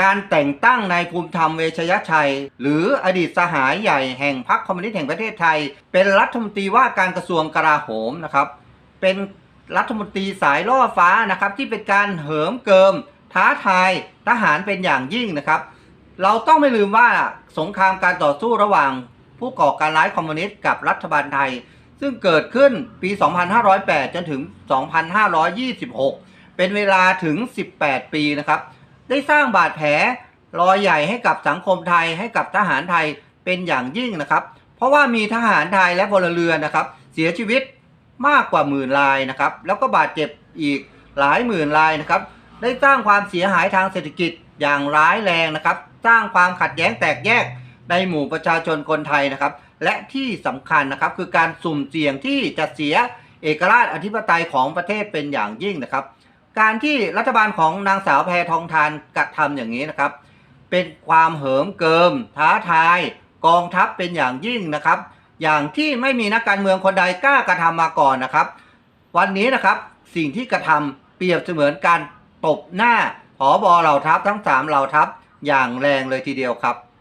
การแต่งตั้งนายภูมิธรรมเวชยชัย หรืออดีตสหายใหญ่แห่งพรรคคอมมิวนิสต์แห่งประเทศไทย เป็นรัฐมนตรีว่าการกระทรวงกลาโหมนะครับ เป็นรัฐมนตรีสายล่อฟ้านะครับที่เป็นการเหิมเกิม ท้าทายทหารเป็นอย่างยิ่งนะครับ เราต้องไม่ลืมว่าสงครามการต่อสู้ระหว่างผู้ก่อการร้ายคอมมิวนิสต์กับรัฐบาลไทย ซึ่งเกิดขึ้นปี 2508 จนถึง 2526 เป็นเวลาถึง 18 ปีนะครับ ได้สร้างบาดแผลรอยใหญ่ให้กับสังคมไทยให้กับทหารไทยเป็นอย่างยิ่งนะครับ เพราะว่ามีทหารไทยและพลเรือนนะครับ เสียชีวิตมากกว่าหมื่นรายนะครับ แล้วก็บาดเจ็บอีกหลายหมื่นรายนะครับ ได้สร้างความเสียหายทางเศรษฐกิจอย่างร้ายแรงนะครับ สร้างความขัดแย้งแตกแยกในหมู่ประชาชนคนไทยนะครับ และที่สำคัญนะครับคือการสุ่มเสี่ยงที่จะเสียเอกราชอธิปไตยของประเทศเป็นอย่างยิ่งนะครับ การที่รัฐบาลของนางสาวแพทองทานกระทำอย่างนี้นะครับ เป็นความเหิมเกิม ท้าทาย กองทัพเป็นอย่างยิ่งนะครับ อย่างที่ไม่มีนักการเมืองคนใดกล้ากระทำมาก่อนนะครับ วันนี้นะครับสิ่งที่กระทำเปรียบเสมือนการตบหน้าผอบอเหล่าทัพทั้งสามเหล่าทัพอย่างแรงเลยทีเดียวครับ